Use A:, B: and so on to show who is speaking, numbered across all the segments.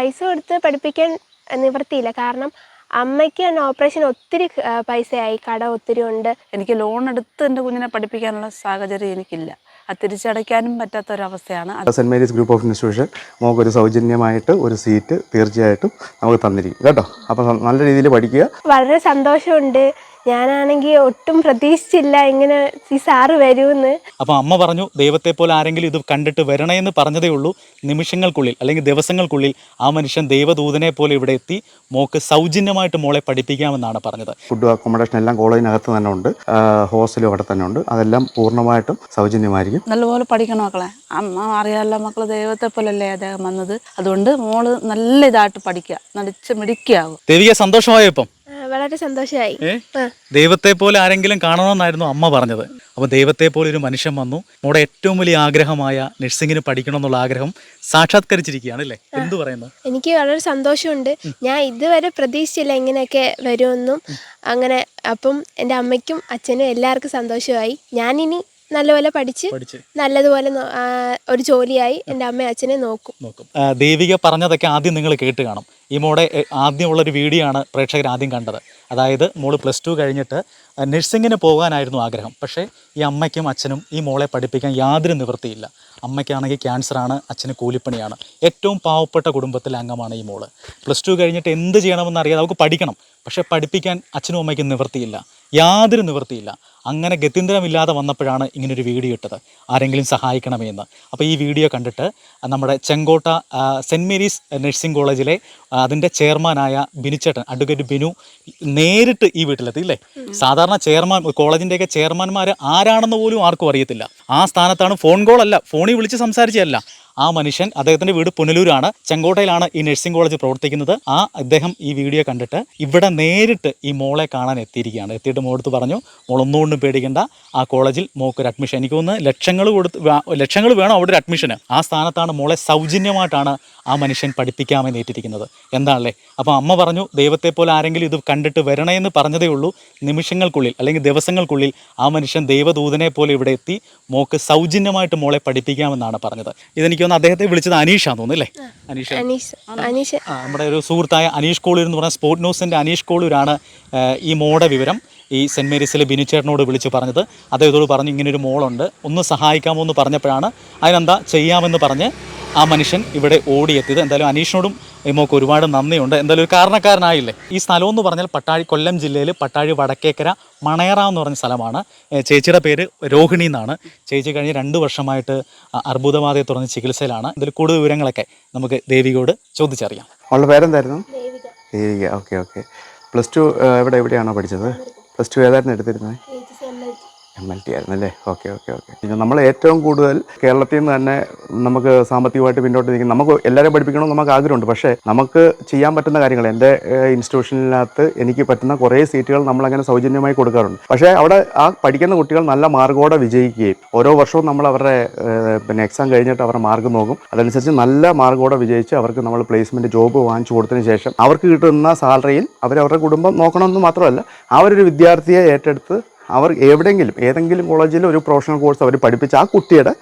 A: പൈസ കൊടുത്ത് പഠിപ്പിക്കാൻ നിവൃത്തിയില്ല കാരണം അമ്മയ്ക്ക് തന്നെ ഓപ്പറേഷൻ ഒത്തിരി പൈസയായി. കട ഒത്തിരി ഉണ്ട്.
B: എനിക്ക് ലോൺ എടുത്ത് എന്റെ കുഞ്ഞിനെ പഠിപ്പിക്കാനുള്ള സാഹചര്യം എനിക്കില്ല. അത് തിരിച്ചടയ്ക്കാനും പറ്റാത്ത ഒരവസ്ഥയാണ് അവസ്ഥയാണ്
C: Saint Mary's group of institution നമുക്ക് ഒരു സൗജന്യമായിട്ട് ഒരു സീറ്റ് തീർച്ചയായിട്ടും നമുക്ക് തന്നിരിക്കും. കേട്ടോ? അപ്പോൾ നല്ല രീതിയിൽ പഠിക്കുക.
A: വളരെ സന്തോഷമുണ്ട്. ഞാനാണെങ്കിൽ ഒട്ടും പ്രതീക്ഷിച്ചില്ല ഇങ്ങനെ ഈ സാറ് വരുമെന്ന്.
D: അപ്പൊ അമ്മ പറഞ്ഞു ദൈവത്തെ പോലെ ആരെങ്കിലും ഇത് കണ്ടിട്ട് വരണേ എന്ന് പറഞ്ഞതേ ഉള്ളൂ. നിമിഷങ്ങൾക്കുള്ളിൽ അല്ലെങ്കിൽ ദിവസങ്ങൾക്കുള്ളിൽ ആ മനുഷ്യൻ ദൈവദൂതനെ പോലെ ഇവിടെ എത്തി മോക്ക് സൗജന്യമായിട്ട് മോളെ പഠിപ്പിക്കാമെന്നാണ് പറഞ്ഞത്.
C: ഫുഡ് അക്കോമഡേഷൻ എല്ലാം കോളേജിനകത്ത് തന്നെ ഉണ്ട്. ഹോസ്റ്റലും അവിടെ തന്നെ ഉണ്ട്. അതെല്ലാം പൂർണമായിട്ടും സൗജന്യമായിരിക്കും.
B: നല്ലപോലെ പഠിക്കണം മക്കളെ. അമ്മ അറിയാമല്ലോ മക്കൾ ദൈവത്തെ പോലല്ലേ അദ്ദേഹം വന്നത്. അതുകൊണ്ട് മോൾ നല്ല ഇതായിട്ട് പഠിക്കുക. നടിച്ച് മിടിക്കാവും
D: ദേവിക സന്തോഷമായോ ഇപ്പം?
A: വളരെ സന്തോഷമായി
D: ദൈവത്തെ പോലെ ആരെങ്കിലും കാണണമെന്നായിരുന്നു അമ്മ പറഞ്ഞത്. അപ്പോൾ ദൈവത്തെ പോലെ ഒരു മനുഷ്യൻ വന്നു. നമ്മുടെ ഏറ്റവും വലിയ ആഗ്രഹമായ നഴ്സിംഗിന് പഠിക്കണം എന്നുള്ള ആഗ്രഹം സാക്ഷാത്കരിച്ചിരിക്കുകയാണ് അല്ലേ? എന്ത് പറയുന്നു?
A: എനിക്ക് വളരെ സന്തോഷമുണ്ട്. ഞാൻ ഇതുവരെ പ്രതീക്ഷിച്ചില്ല ഇങ്ങനെയൊക്കെ വരുമെന്നും. അങ്ങനെ അപ്പം എന്റെ അമ്മയ്ക്കും അച്ഛനും എല്ലാവർക്കും സന്തോഷമായി. ഞാനിനി നല്ലപോലെ പഠിച്ച്
D: പഠിച്ച്.
A: നല്ലതുപോലെ നോ- ആ, ഒരു ജോലിയായി എന്റെ അമ്മയും അച്ഛനെ നോക്കും.
D: നോക്കും. ആ, ദേവിക പറഞ്ഞതൊക്കെ ആദ്യം നിങ്ങൾ കേട്ട് കാണും. ഈ മോടെ എ, ആദ്യമുള്ളൊരു വീഡിയോ ആണ് പ്രേക്ഷകർ ആദ്യം കണ്ടത്. അതായത് മോൾ പ്ലസ് ടു കഴിഞ്ഞിട്ട് നഴ്സിങ്ങിന് പോകാനായിരുന്നു ആഗ്രഹം. പക്ഷേ ഈ അമ്മയ്ക്കും അച്ഛനും ഈ മോളെ പഠിപ്പിക്കാൻ യാതൊരു നിവൃത്തിയില്ല. അമ്മയ്ക്കാണെങ്കിൽ ക്യാൻസറാണ് അച്ഛന് കൂലിപ്പണിയാണ്. ഏറ്റവും പാവപ്പെട്ട കുടുംബത്തിലെ അംഗമാണ് ഈ മോൾ. പ്ലസ് ടു കഴിഞ്ഞിട്ട് എന്ത് ചെയ്യണമെന്ന് അറിയാതെ അവൾക്ക് പഠിക്കണം. പക്ഷേ പഠിപ്പിക്കാൻ അച്ഛനും അമ്മയ്ക്കും നിവൃത്തിയില്ല. യാതൊരു നിവൃത്തിയില്ല. അങ്ങനെ ഗത്യന്തരമില്ലാതെ വന്നപ്പോഴാണ് ഇങ്ങനൊരു വീഡിയോ ഇട്ടത്. ആരെങ്കിലും സഹായിക്കണമെന്ന് അപ്പോൾ ഈ വീഡിയോ കണ്ടിട്ട് നമ്മുടെ ചെങ്കോട്ട സെന്റ് മേരീസ് നഴ്സിംഗ് കോളേജിലെ അതിന്റെ ചെയർമാനായ ബിനുച്ചേട്ടൻ അഡ്വക്കേറ്റ് ബിനു നേരിട്ട് ഈ വീട്ടിലെത്തി ഇല്ലേ? സാധാരണ ചെയർമാൻ കോളേജിന്റെയൊക്കെ ചെയർമാൻമാർ ആരാണെന്ന് പോലും ആർക്കും അറിയത്തില്ല. ആ സ്ഥാനത്താണ് ഫോൺ കോൾ അല്ല ഫോണിൽ വിളിച്ച് സംസാരിച്ചതല്ല. ആ മനുഷ്യൻ അദ്ദേഹത്തിന്റെ വീട് പുനലൂരാണ് ചെങ്കോട്ടയിലാണ് ഈ നഴ്സിംഗ് കോളേജ് പ്രവർത്തിക്കുന്നത്. ആ അദ്ദേഹം ഈ വീഡിയോ കണ്ടിട്ട് ഇവിടെ നേരിട്ട് ഈ മോളെ കാണാൻ എത്തിയിരിക്കുകയാണ്. എത്തിയിട്ട് മോളെടുത്ത് പറഞ്ഞു മോളൊന്നുകൊണ്ടും പേടിക്കേണ്ട ആ കോളേജിൽ മോക്ക് ഒരു അഡ്മിഷൻ എനിക്ക് തോന്നുന്നു ലക്ഷങ്ങൾ കൊടുത്ത് ലക്ഷങ്ങൾ വേണം അവിടെ ഒരു അഡ്മിഷന് ആ സ്ഥാനത്താണ് മോളെ സൗജന്യമായിട്ടാണ് ആ മനുഷ്യൻ പഠിപ്പിക്കാമെന്ന് ഏറ്റിരിക്കുന്നത്. എന്താണല്ലേ? അപ്പോൾ അമ്മ പറഞ്ഞു ദൈവത്തെ പോലെ ആരെങ്കിലും ഇത് കണ്ടിട്ട് വരണേ എന്ന് പറഞ്ഞതേ ഉള്ളൂ. നിമിഷങ്ങൾക്കുള്ളിൽ അല്ലെങ്കിൽ ദിവസങ്ങൾക്കുള്ളിൽ ആ മനുഷ്യൻ ദൈവദൂതനെ പോലെ ഇവിടെ എത്തി മോക്ക് സൗജന്യമായിട്ട് മോളെ പഠിപ്പിക്കാമെന്നാണ് പറഞ്ഞത്. ഇതെനിക്ക് തോന്നുന്നു അദ്ദേഹത്തെ വിളിച്ചത് അനീഷാന്ന് തോന്നുന്നു അല്ലേ? അനീഷ്.
A: അനീഷ്.
D: ആ, നമ്മുടെ ഒരു സുഹൃത്തായ അനീഷ് കോളൂർ എന്ന് പറഞ്ഞ സ്പോർട് ന്യൂസിന്റെ അനീഷ് കോളൂരാണ് ആ, ഈ മോടെ വിവരം ഈ സെന്റ് മേരീസിലെ ബിനുചേട്ടനോട് വിളിച്ച് പറഞ്ഞത്. അദ്ദേഹത്തോട് പറഞ്ഞു ഇങ്ങനെ ഇങ്ങനൊരു മോളുണ്ട്. ഒന്ന് സഹായിക്കാമോ എന്ന് പറഞ്ഞപ്പോഴാണ് അതിനെന്താ ചെയ്യാമെന്ന് പറഞ്ഞ് ആ മനുഷ്യൻ ഇവിടെ ഓടിയെത്തിയത്. എന്തായാലും അനീഷിനോടും ഇമോക്ക് ഒരുപാട് നന്ദിയുണ്ട്. എന്തായാലും ഒരു കാരണക്കാരനായില്ലേ? ഈ സ്ഥലം എന്ന് പറഞ്ഞാൽ പട്ടാഴി കൊല്ലം ജില്ലയിൽ പട്ടാഴി വടക്കേക്കര മണയറ എന്ന് പറഞ്ഞ സ്ഥലമാണ്. ചേച്ചിയുടെ പേര് രോഹിണി എന്നാണ്. ചേച്ചി കഴിഞ്ഞ് രണ്ട് വർഷമായിട്ട് അർബുദബാധയെ തുടർന്ന് ചികിത്സയിലാണ്. ഇതിൽ കൂടുതൽ വിവരങ്ങളൊക്കെ നമുക്ക് ദേവികയോട് ചോദിച്ചറിയാം.
C: അവളുടെ പേരെന്തായിരുന്നു? Devika. Okay okay. Plus two എവിടെ എവിടെയാണോ പഠിച്ചത്? പ്ലസ് ടു ഏതായിരുന്നു എടുത്തിരുന്നത്? എം എൽ ടി ആയിരുന്നു അല്ലേ ഓക്കെ ഓക്കെ ഓക്കെ. പിന്നെ നമ്മൾ ഏറ്റവും കൂടുതൽ കേരളത്തിൽ നിന്ന് തന്നെ നമുക്ക് സാമ്പത്തികമായിട്ട് പിന്നോട്ട് നിൽക്കും നമുക്ക് എല്ലാവരെയും പഠിപ്പിക്കണമെന്ന് നമുക്ക് ആഗ്രഹമുണ്ട്. പക്ഷേ നമുക്ക് ചെയ്യാൻ പറ്റുന്ന കാര്യങ്ങൾ എന്റെ ഇൻസ്റ്റിറ്റ്യൂഷനിനകത്ത് എനിക്ക് പറ്റുന്ന കുറേ സീറ്റുകൾ നമ്മളങ്ങനെ സൗജന്യമായി കൊടുക്കാറുണ്ട്. പക്ഷേ അവിടെ ആ പഠിക്കുന്ന കുട്ടികൾ നല്ല മാർഗോടെ വിജയിക്കുകയും ഓരോ വർഷവും നമ്മൾ അവരുടെ പിന്നെ എക്സാം കഴിഞ്ഞിട്ട് അവരുടെ മാർക്ക് നോക്കും. അതനുസരിച്ച് നല്ല മാർഗോടെ വിജയിച്ച് അവർക്ക് നമ്മൾ പ്ലേസ്മെന്റ് ജോബ് വാങ്ങിച്ചു കൊടുത്തതിന് ശേഷം അവർക്ക് കിട്ടുന്ന സാലറിയിൽ അവരവരുടെ കുടുംബം നോക്കണമെന്ന് മാത്രമല്ല ആ ഒരു വിദ്യാർത്ഥിയെ ഏറ്റെടുത്ത് അവർ എവിടെയെങ്കിലും ഏതെങ്കിലും കോളേജിൽ ഒരു പ്രൊഫഷണൽ കോഴ്സ് അവർ പഠിപ്പിച്ച് ആ കുട്ടിയുടെ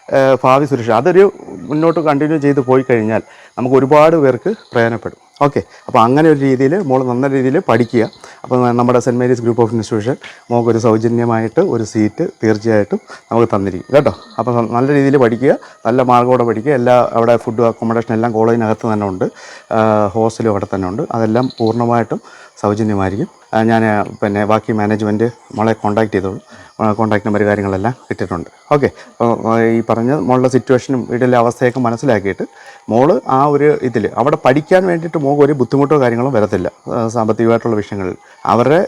C: ഭാവി സുരക്ഷ അതൊരു മുന്നോട്ട് കണ്ടിന്യൂ ചെയ്ത് പോയി കഴിഞ്ഞാൽ നമുക്ക് ഒരുപാട് പേർക്ക് പ്രയോജനപ്പെടും. ഓക്കെ അപ്പോൾ അങ്ങനെ ഒരു രീതിയിൽ മോൾ നല്ല രീതിയിൽ പഠിക്കുക. അപ്പോൾ നമ്മുടെ Saint Mary's group of institution മോൾക്ക് ഒരു സൗജന്യമായിട്ട് ഒരു സീറ്റ് തീർച്ചയായിട്ടും നമുക്ക് തന്നിരിക്കും. കേട്ടോ? അപ്പോൾ നല്ല രീതിയിൽ പഠിക്കുക നല്ല മാർഗോടെ പഠിക്കുക. എല്ലാ അവിടെ ഫുഡ് അക്കോമഡേഷൻ എല്ലാം കോളേജിനകത്ത് തന്നെ ഉണ്ട്. ഹോസ്റ്റലും അവിടെ തന്നെ ഉണ്ട്. അതെല്ലാം പൂർണമായിട്ടും സൗജന്യമായിരിക്കും. ഞാൻ പിന്നെ ബാക്കി മാനേജ്മെന്റ് മോളെ കോൺടാക്ട് ചെയ്തോളൂ. കോൺടാക്ട് നമ്പർ കാര്യങ്ങളെല്ലാം കിട്ടിയിട്ടുണ്ട് ഓക്കെ. ഈ പറഞ്ഞ മോളുടെ സിറ്റുവേഷനും വീട്ടിലെ അവസ്ഥയൊക്കെ മനസ്സിലാക്കിയിട്ട് മോൾ ആ ഒരു ഇതിൽ അവിടെ പഠിക്കാൻ വേണ്ടിയിട്ട് മോൾ ഒരു ബുദ്ധിമുട്ടോ കാര്യങ്ങളോ വരത്തില്ല. സാമ്പത്തികമായിട്ടുള്ള വിഷയങ്ങളിൽ. അവരുടെ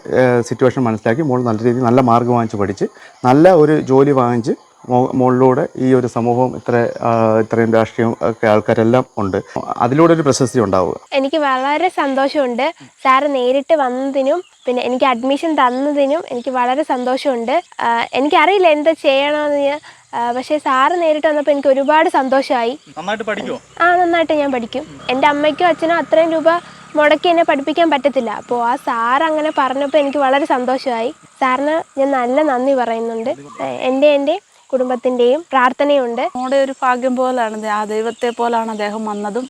C: സിറ്റുവേഷൻ മനസ്സിലാക്കി മോൾ നല്ല രീതിയിൽ നല്ല മാർഗം വാങ്ങിച്ച് പഠിച്ച് നല്ല ഒരു ജോലി വാങ്ങിച്ച് മുകളിലൂടെ ഈ ഒരു സമൂഹം ഇത്ര ഇത്രയും രാഷ്ട്രീയം ഒക്കെ ആൾക്കാരെല്ലാം ഉണ്ട്. അതിലൂടെ ഒരു പ്രശസ്തി ഉണ്ടാവുക.
A: എനിക്ക് വളരെ സന്തോഷമുണ്ട്. സാറ് നേരിട്ട് വന്നതിനും പിന്നെ എനിക്ക് അഡ്മിഷൻ തന്നതിനും എനിക്ക് വളരെ സന്തോഷമുണ്ട്. എനിക്കറിയില്ല എന്താ ചെയ്യണമെന്ന് പക്ഷെ സാറ് നേരിട്ട് വന്നപ്പോൾ എനിക്ക് ഒരുപാട് സന്തോഷമായി. ആ നന്നായിട്ട് ഞാൻ പഠിക്കും. എന്റെ അമ്മയ്ക്കും അച്ഛനും അത്രയും രൂപ മുടക്കി എന്നെ പഠിപ്പിക്കാൻ പറ്റത്തില്ല. അപ്പോൾ ആ സാർ അങ്ങനെ പറഞ്ഞപ്പോൾ എനിക്ക് വളരെ സന്തോഷമായി. സാറിന് ഞാൻ നല്ല നന്ദി പറയുന്നുണ്ട്. എന്റെ എന്റെ കുടുംബത്തിന്റെയും പ്രാർത്ഥനയുണ്ട്.
B: നമ്മുടെ ഒരു ഭാഗ്യം പോലാണ് ആ ദൈവത്തെ പോലാണ് അദ്ദേഹം വന്നതും.